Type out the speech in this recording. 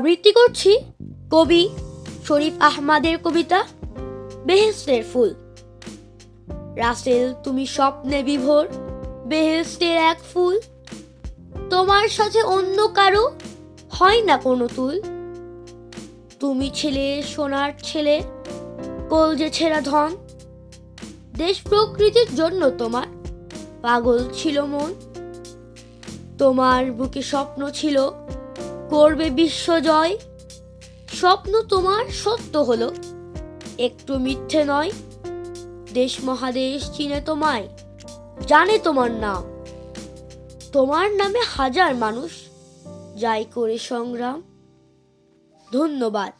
আবৃত্তি করছি কবি শরীফ আহমাদের কবিতা বেহেস্তের ফুল। রাসেল, তুমি স্বপ্নে বিভোর, বেহেস্তের এক ফুল। তোমার সাথে অন্য কারও হয় না কোনো তুল। তুমি ছেলে, সোনার ছেলে কলজে ছেঁড়া ধন। দেশ প্রকৃতির জন্য তোমার পাগল ছিল মন। তোমার বুকে স্বপ্ন ছিল করবে বিশ্বজয় স্বপ্ন তোমার সত্য হলো। একটু মিথ্যে নয়। দেশ মহাদেশ চিনে তোমায়। জানে তোমার নাম। তোমার নামে হাজার মানুষ। যাই করে সংগ্রাম। ধন্যবাদ।